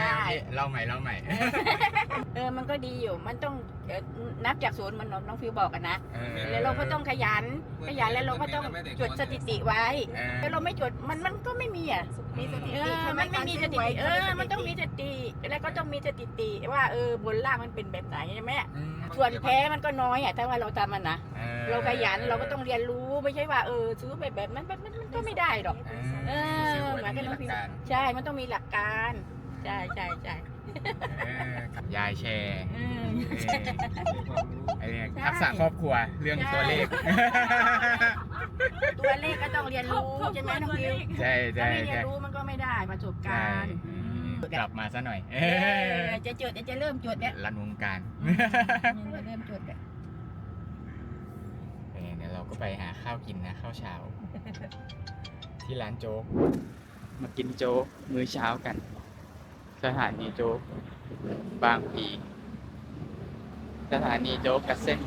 ได้พี่เล่าใหม่เล่าใหม่ เออมันก็ดีอยู่มันต้องเอ่อนับจากศูนย์มันน้องฟิวบอกกันนะเออแล้วเราก็ต้องขยัน ขยันแล้วเราก็ต้องจดสถิติไว้เออ แล้วเราไม่จดมันมันก็ไม่มีอะมีสถิเอติอใช่ไหมันไม่มีสถิติเออมันต้องมีสสถิติแล้วก็ต้องมีสถิติ ว่าเออบนล่างมันเป็นแบบไหนใช่ไหมอืมส่วนแพ้มันก็น้อยอะถ้าว่าเราทำมันนะออเราขยันเราก็ต้องเรียนรู้ไม่ใช่ว่าเออซื้อแบบแบบนั้นแบบนั้นมันก็ไม่ได้หรอก เออซื้หวยเหมือนกับน้องพิมหลักการใช่ มันต้องมีหลักการ ใช่ใช่ใช่เออกับยายแชร์อืมไอ้เนี่ยใช่ ทักษะครอบครัวเรื่องตัวเลข ตัวเลขก็ต้องเรียนรู้ใช่ไหมน้องพิวใช่ถ้าใช่ไม่เรียใช่นรู้มันก็ไม่ได้ประสบใช่การณ์อืมกลับมาซะหน่อย เอเอออจะจดจะเริ่มจดเนี่ยรันวงการจะเริ่มจดเนี่ยเออเดี๋ยวเราก็ไปหาข้าวกินนะข้าวเช้า ที่ร้านโจ๊ก มากินโจ๊กมื้อเช้ากัน สถานีโจ๊กบางพีสถานีโจ๊กกระเซ็น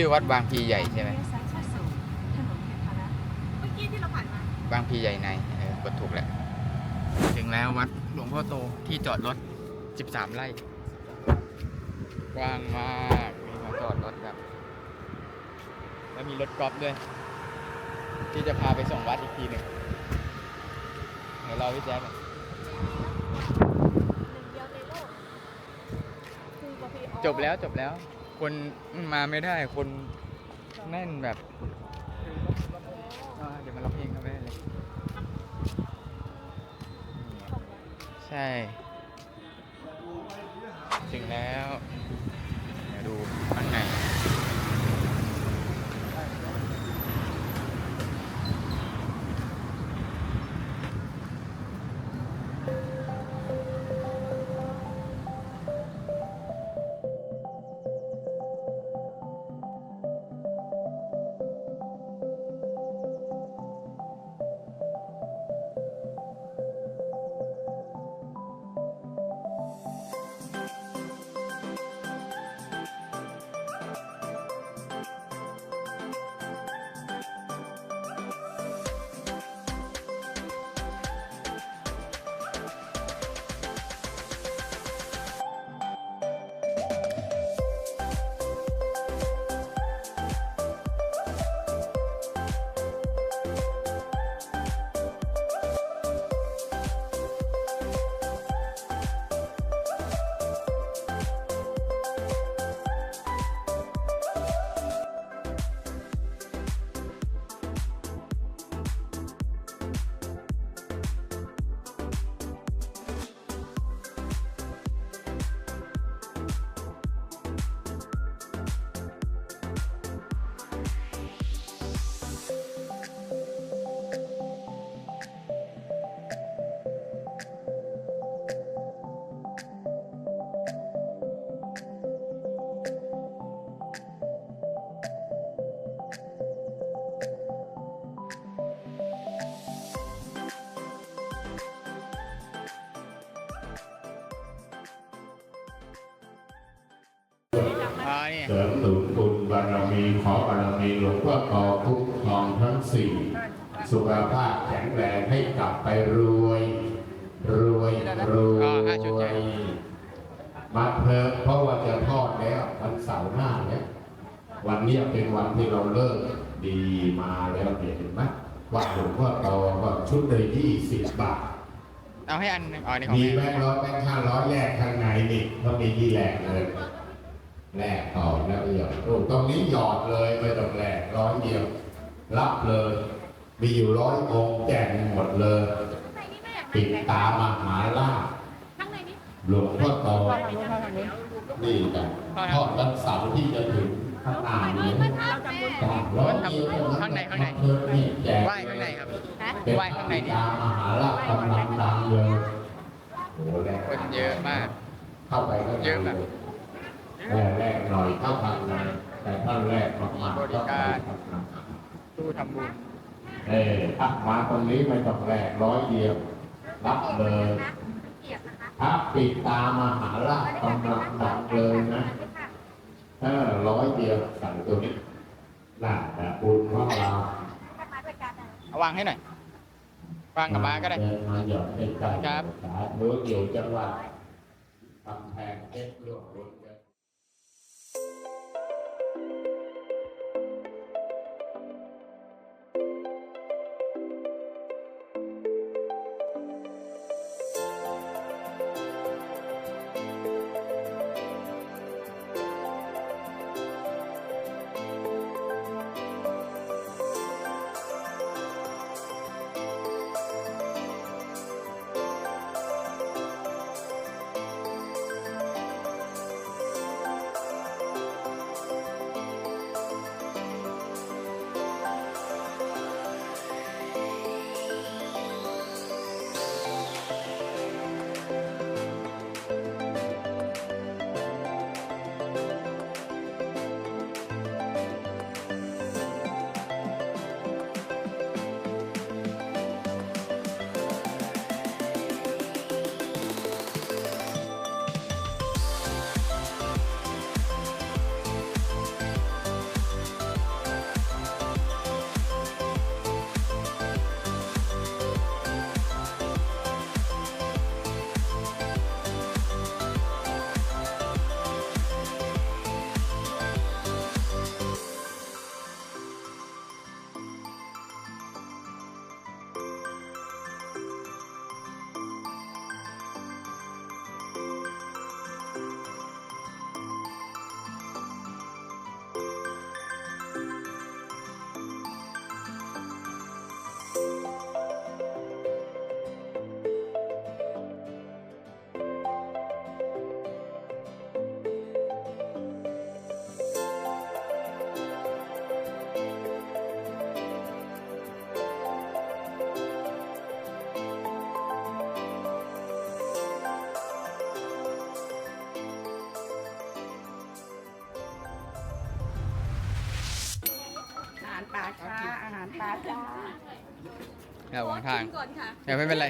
ชื่อวัดบางพีใหญ่ใช่ไหมถนนเทพารัตน์เมื่อกี้ที่เราผ่านมาบางพีใหญ่ในเออกดถูกแล้วถึงแล้ววัดหลวงพ่อโตที่จอดรถ 13 ไร่ กว้างมากมีมาจอดรถแบบ แล้วมีรถกอล์ฟด้วย ที่จะพาไปส่งวัดอีกทีหนึ่งเดี๋ยวรอพี่แจ๊คก่อนหนึ่งเดียวในโลกคือประเพณี จบแล้วจบแล้ว คนมาไม่ได้คนแน่นแบบอ่าเดี๋ยวมาร้องเพลงกันไปเลยใช่ ถึงแล้ว เสริมสูงบุญบารมีขอบารมีหลวงพ่อโตคุ้มครองทั้งสี่สุขภาพแข็งแรงให้กลับไปรวย รวยรวยมาเถอะเพราะว่าจะทอดแล้ววันเสาร์หน้าเนี่ยวันเนี้ยเป็นวันที่เราเลิกดีมาแล้วเนี่ยเห็นไหมว่าหลวงพ่อโตก็ชุดเลยยี่สิบบาทเอาให้อันหนึ่งอ๋อนี่ของมีแม่แบงค์ร้อยแบงค์ห้าร้อยแลกข้างในนี่เขามีที่แลกเลย แลกต่อแล้วหยอดโอ้ตรงนี้หยอดเลยไม่ต้องแลกร้อยเดียว รับเลย มีอยู่ร้อยองค์แจกหมดเลยปิดตามหาลาภหลวงพ่อโตนี่กันทอดวันเสาร์ที่จะถึงข้างหน้านี้จากร้อยเดียวเท่านั้นมาเพิ่มนี่แจกไหว้ข้างในครับเป็นไหว้ข้างในปิดนี่ตามหาลาภกำลังดังเลยโอ้โหแรกคนเยอะมาก เข้าไปก็เยอะแบบ แรกแรกหน่อยเข้าทางในแต่ท่านแรกมากๆบริการเข้ทางในตู้ทำบุญเออถ้ามาตรงนี้ไม่ต้องแรกร้อยเดียว รับเลยถ้าปิดตามหาลาภกำลังดังเลยนะเออร้อยเดียวสั่งตัวนี้น่าแต่บุญของเราเอาวางให้หน่อยวางกับมาก็ได้มาหยอดใกล้ๆครับสาธุอยู่จังหวัดกำแพงเพชรร่วม ระหว่างทางก่อนค่ะเดี๋ยวไม่เป็นไร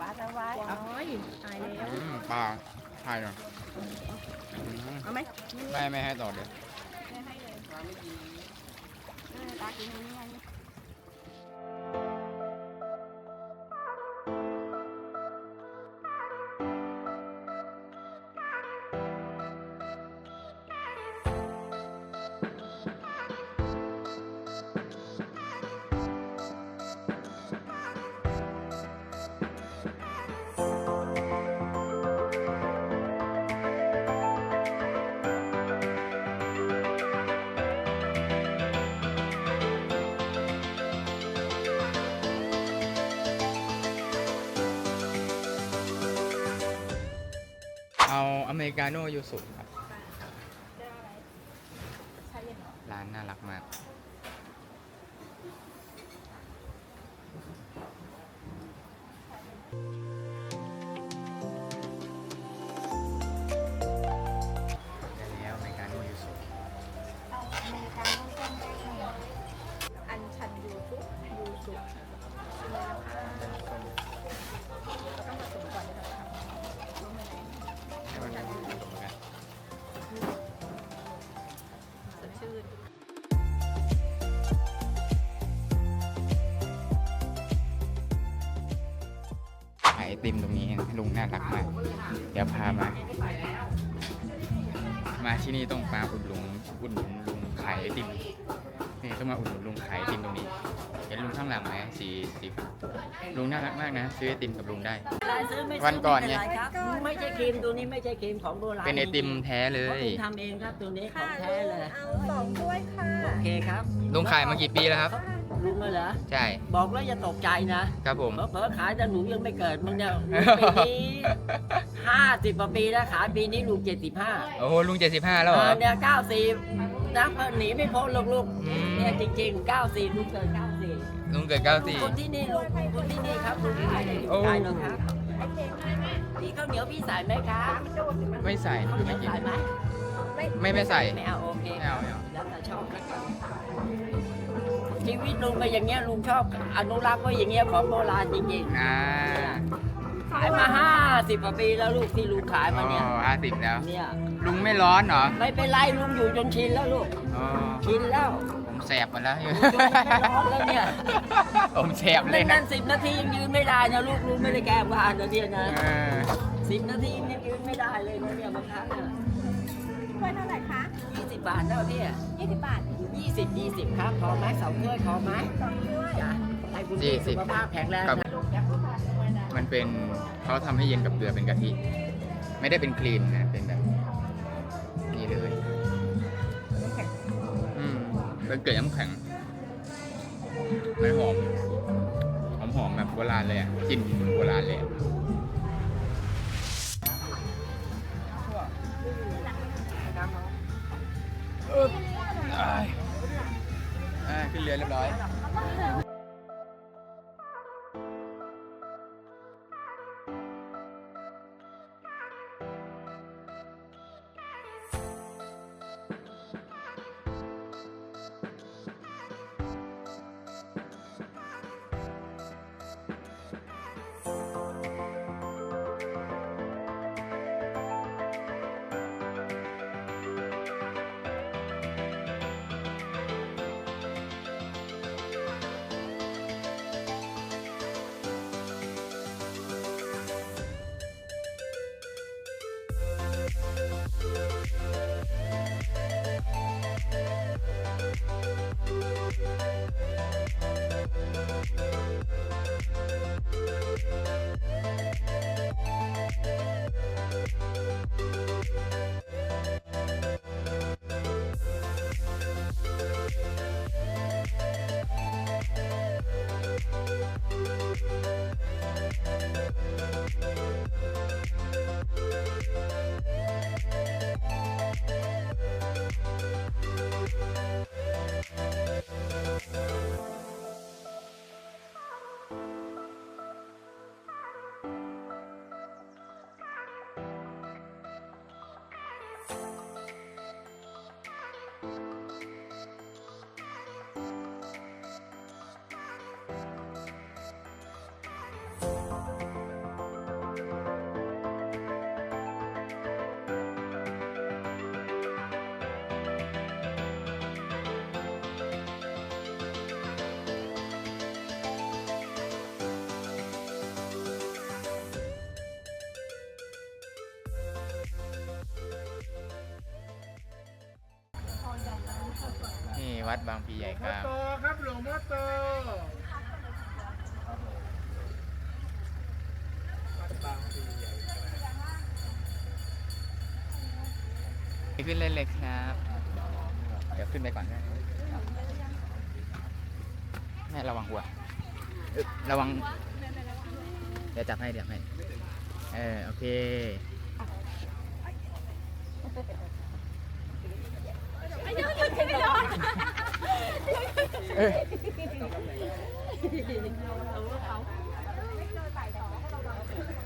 ปลาสวายโอ้ยตายแล้วอืมปลาถ่ายหน่อยอืมเอาไหมไม่ไม่ให้ต่อเดี๋ยวเออปลากินอย่างนี้ไง เอาอเมริกาโน่ยูสุครับ ไอติมตรงนี้นะลุงน่ารักมาก เดี๋ยวพามา มาที่นี่ต้องมาอุดหนุนอุดหนุนลุงขายไอติมนี่ต้องมาอุดหนุนลุงขายไอติมตรงนี้ เห็นลุงข้างหลังไหมสีสีฟ้าลุงน่ารักมากนะ ซื้อไอติมกับลุงได้ซื้อไม่ซื้วันก่อนไงม่เป็รครับไม่ใช่ครีมตัวนี้ไม่ใช่ครีมของโบราณเป็นไอติมแท้เลเพราะยผมทำเองครับตัวนี้ของแท้เลย เอาสองถ้วยค่ะ โอเคครับลุงขายมากี่ปีแล้วครับ ลุงเลยเหรอใช่ บอกแล้วอย่าตกใจนะครับผม เผลอๆขายแต่หนูยังไม่เกิดมึงเนี่ยปีนี้ห้าสิบกว่าปีแล้วขายปีนี้ลุงเจ็ดสิบห้าโอ้โหลุงเจ็ดสิบห้าแล้วเหรอ เนี่ยเก้าสี่นับหนีไม่พ้นหรอกลูกอืม เนี่ยจริงๆเก้าสี่ลุงเกิดเก้าสี่ลุงเกิดเก้าสี่คนที่นี่ลุงคนที่นี่ครับลุงขายได้โอ้ ขายหรอกครับพี่ข้าวเหนียวพี่ใส่ไหมครับไม่ใส่ข้าวคือเหนีไม่ยวกิน ใส่ไหมไม่ไม่ใส่ ไม่เอาโอเคไม่เอาไม่เอา แล้วแต่ชอบแล้วกัน ชีวิตลุงไปอย่างเงี้ยลุงชอบอนุรักษ์ไว้อย่างเงี้ยของโบราณจริงอ่าๆขายมาห้าสิบกว่าปีแล้วลูกที่ลุงขายมาเนี่ยห้าสิบแล้ว เนี่ยลุงไม่ร้อนเหรอ ไม่เป็นไรลุงอยู่จนชินแล้วลูกอ๋อชินแล้ว ผมแสบหมดแล้วลุงไม่ร้อนแล้วเนี่ย ผมแสบเลยนั่นะนสิบนาทียังยืนไม่ได้นะลูกลุงไม่ได้แกล้งว่านนะเนี่ยนะเออสิบนาทียังยืนไม่ได้เลยนะเนี่ยบางครั้งอะถ้วยเท่าไหร่คะยี่ สิบบาทแล้วพี่ยี่สิบบาทยี่สิบยี่สิบครับ พอไหมสองถ้วยพอไหมสองถ้วยจ้ะให้คุณพี่สุขภาพแข็งแรงครับนะมันเป็นเขาทำให้เย็นกับเกลือเป็นกะทิ ไม่ได้เป็นครีมนะ เป็นแบบนี้เลยอืมเป็นเกลือน้ำแข็งมันหอมหอมหอมแบบโบราณเลยอะกลิ่นโบราณเลยอะ อ่าขึ้นเรือเรียบร้อย วัดบางพลีใหญ่กลางโตครับหลวงพ่อโตขึ้นเล่นเลยครับ เดี๋ยวขึ้นไปก่อนนะแม่ระวังหัวเอ้ยระวัง เดี๋ยวจับให้เดี๋ยวให้ เออโอเคเออ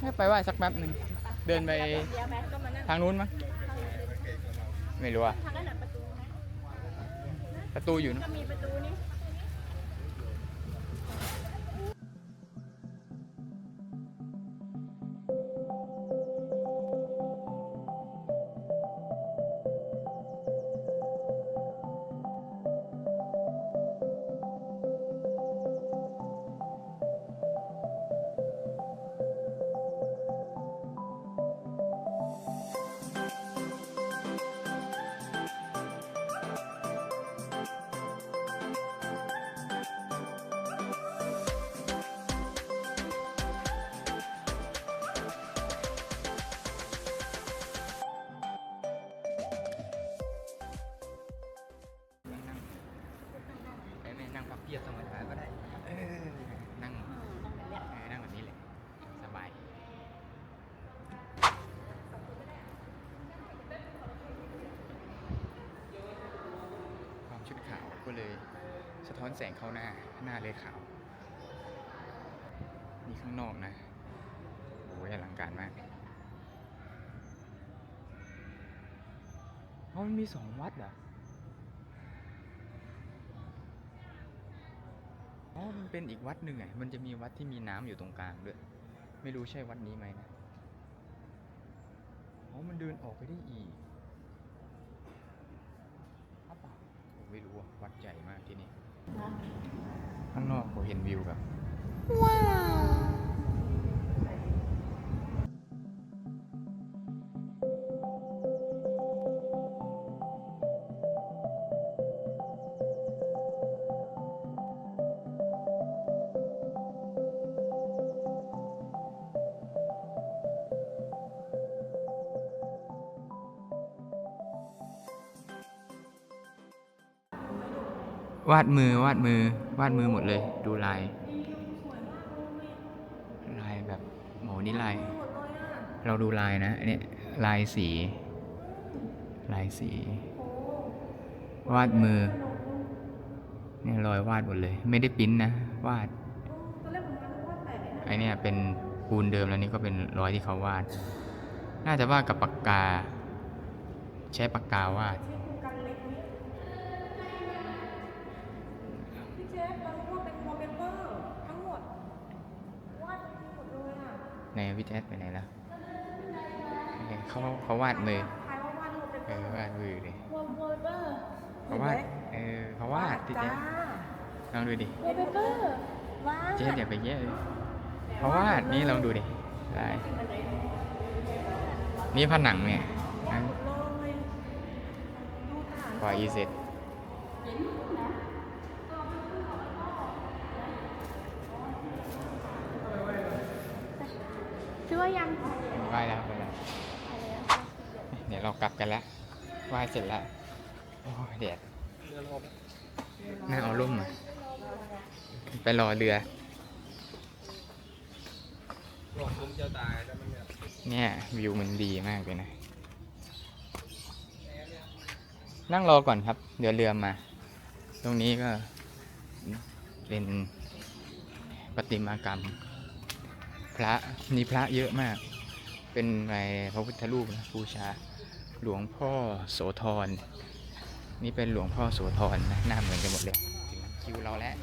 ให้ไปไหว่าสักแป๊บหนึ่งเดินไปทางนู้นมั้งไม่รู้อะประตูอยู่นะมีประตูนี่ แสงเข้าหน้าหน้าเลยขาวนี่ข้างนอกนะโอ้ยอลังการมากเพราะมันมีสองวัดเหรออ๋อมันเป็นอีกวัดหนึ่งไงมันจะมีวัดที่มีน้ำอยู่ตรงกลางด้วย ไม่รู้ใช่วัดนี้ไหมนะอ๋อมันเดินออกไปได้อีกอ้าวเปล่าผมไม่รู้อะวัดใหญ่มากที่นี่ ข้างนอกผมเห็นวิวแบบวา วาดมือวาดมือวาดมือหมดเลย ดูลายลายแบบโหนี่ลาย เราดูลายนะอันเนี่ยลายสี ลายสี วาดมือเนี่ยรอยวาดหมดเลย ไม่ได้ปริ้นนะวาดไอเนี่ยเป็นปูนเดิมแล้วนี่ก็เป็นรอยที่เขาวาด น่าจะวาดกับปากกา ใช้ปากกาวาด พี่เจฟมันก็เป็นวอลเปเปอร์ทั้งหมด วาดหมดเลยอะ ในวิแอดไปไหนแล้วเขาเขาวาดมือใครว่าวาดวอลเปเปเอออร์วาดมือดิวอลเปเปอร์เขาวาดเออเขาวาดที่เจ๊จ้าลองดูดิวอลเปเปอร์วาดเจ๊อย่าไปแย่เลยเขาวาดนี่ลองดูดิได้นี่ผนังเนี่ยนะหมดเลยดูฐานกว่าอีเสร็จ ชื่อว่า ยังไหว้แล้วไปแล้วเดี๋ยวเรากลับกันแล้วไหว้เสร็จแล้วโอ้ยแดดน่าเอาร่มมาไปรอเรือเนี่ยวิวมันดีมากเลยนะ นั่งรอก่อนครับ เดี๋ยวเรือมา ตรงนี้ก็เป็นประติมากรรม พระมีพระเยอะมาก เป็นในพระพุทธรูปนะบูชาหลวงพ่อโสธรนี่เป็นหลวงพ่อโสธรนะหน้าเหมือนกันหมดเลยถึงคิวเราแล้ว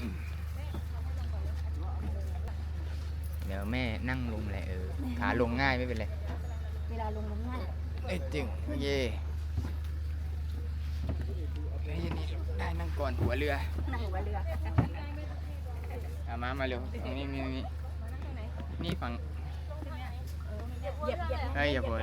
อืมเดี๋ยวแม่นั่งลงแหละเออขาลงง่ายไม่เป็นไรเวลาลงน้ำหนักเอ้ยจึงเย่เฮ้ยนี่ได้นั่งก่อนหัวเรือนั่งหัวเรือเอามามาเร็วตรงนี้นี่นี่นี่ฝั่งเหยียบเหยียบเฮ้ยอย่าพอเ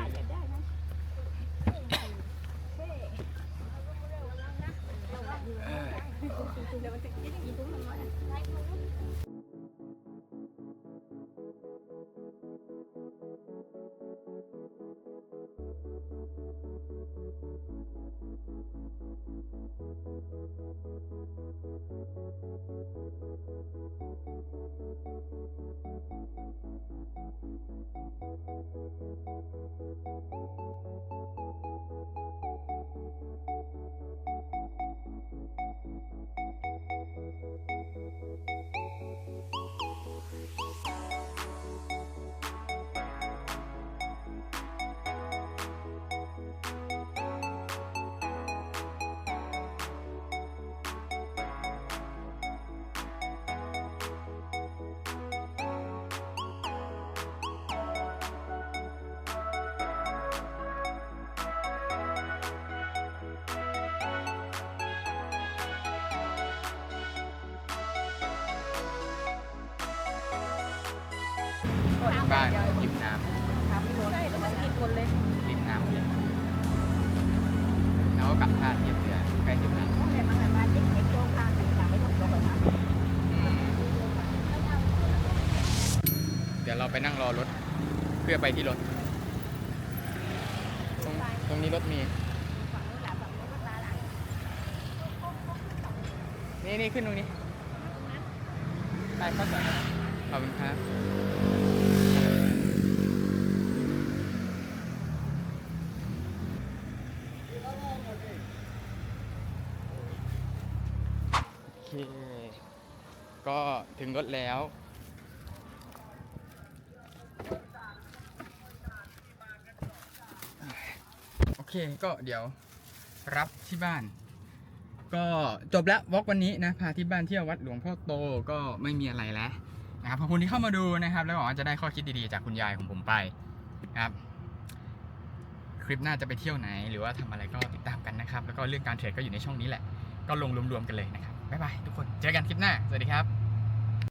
บ้านริมน้ใช่แล้วมันกินคนเลยำริมน้ำเลยแล้วก็กลับท่าเทียบเรือใกล้ถึงแล้วแต่มันแบบว่าเด็กเด็กโจ้ข้างอยากไม่ต้องโจ้แบบนั้นเดี๋ยวเราไปนั่งรอรถ เพื่อไปที่รถ ตรงตรงนี้รถมี ฝั่งนู้นหลังฝั่งนู้นก็ตาหลังนี่นี่ขึ้นตรงนี้ไปเข้าสารขอบคุณครับ ก็ถึงรถแล้ว โอเคก็เดี๋ยวรับที่บ้าน ก็จบแล้ววอล์กวันนี้นะ พาที่บ้านเที่ยววัดหลวงพ่อโตก็ไม่มีอะไรแล้วนะครับขอบคุณที่เข้ามาดูนะครับ แล้วหวังว่าจะได้ข้อคิดดีๆจากคุณยายของผมไปนะครับคลิปหน้าจะไปเที่ยวไหน หรือว่าทำอะไรก็ติดตามกันนะครับ แล้วก็เรื่องการเทรดก็อยู่ในช่องนี้แหละ ก็ลงรวมๆกันเลยนะครับ บ๊ายบายทุกคน เจอกันคลิปหน้า สวัสดีครับ